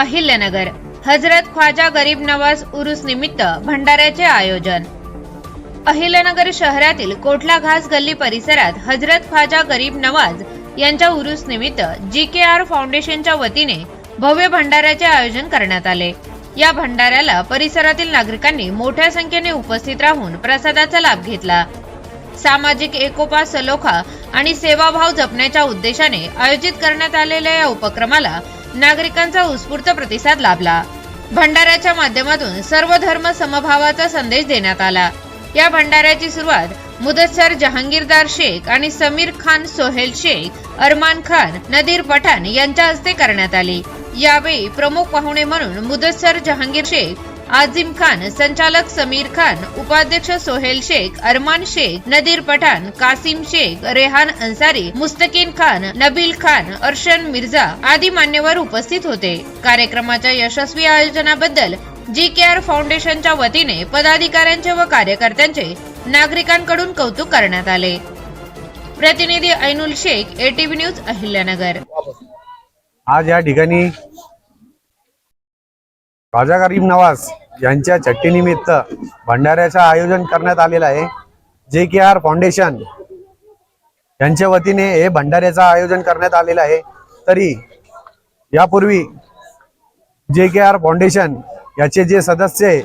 अहिल्यानगर हजरत ख्वाजा गरीब नवाज उरुस निमित्त भंडाऱ्याचे आयोजन. अहिल्यानगर शहरातील कोटला घास गल्ली परिसरात हजरत ख्वाजा गरीब नवाज यांच्या उरुस निमित्त जी के आर फाउंडेशनच्या वतीने भव्य भंडाऱ्याचे आयोजन करण्यात आले. या भंडाऱ्याला परिसरातील नागरिकांनी मोठ्या संख्येने उपस्थित राहून प्रसादाचा लाभ घेतला. सामाजिक एकोपा सलोखा आणि सेवाभाव जपण्याच्या उद्देशाने आयोजित करण्यात आलेल्या या उपक्रमाला नागरिकांचा उत्स्फूर्त प्रतिसाद लाभला. भंडाऱ्याच्या माध्यमातून सर्व धर्म समभावाचा संदेश देण्यात आला. या भंडाऱ्याची सुरुवात मुदस्सर जहांगीरदार शेख आणि समीर खान सोहेल शेख अरमान खान नदीर पठाण यांच्या हस्ते करण्यात आली. यावेळी प्रमुख पाहुणे म्हणून मुदस्सर जहांगीर शेख आझिम खान संचालक समीर खान उपाध्यक्ष सोहेल शेख अरमान शेख नदीर पठाण कासिम शेख रेहान अन्सारी मुस्तकीन खान नबील खान अर्शन मिर्झा आदी मान्यवर उपस्थित होते. कार्यक्रमाच्या यशस्वी आयोजनाबद्दल जी के आर फाउंडेशनच्या वतीने पदाधिकाऱ्यांचे व कार्यकर्त्यांचे नागरिकांकडून कौतुक करण्यात आले. प्रतिनिधी ऐनुल शेख एटीव्ही न्यूज अहिल्यानगर. आज या ठिकाणी राजा गरीब नवाज यांच्या चट्टीनिमित्त भंडाऱ्याचं आयोजन करण्यात आलेलं आहे. जे के आर फाउंडेशन यांच्या वतीने हे भंडाऱ्याचं आयोजन करण्यात आलेलं आहे. तरी यापूर्वी जे के आर फाउंडेशन याचे जे सदस्य आहे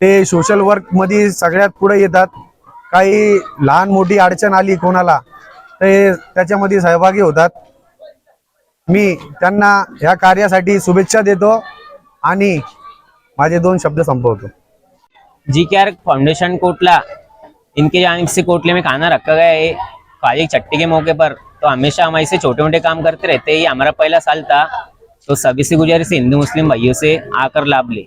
ते सोशल वर्कमध्ये सगळ्यात पुढे येतात. काही लहान मोठी अडचण आली कोणाला ते त्याच्यामध्ये सहभागी होतात. मी त्यांना या कार्यासाठी शुभेच्छा देतो आणि माझे दोन शब्द संपवतो. G K R foundation Kotla इनके जानिब से कोटले में खाना रखा गया है काली चट्टी छट्टी के मौके पर. तो हमेशा हमारे से छोटे मोटे काम करते रहते हैं। ये हमारा पहला साल था तो सभी से गुजारिश हिंदू मुस्लिम भाइयों से आकर लाभ ले।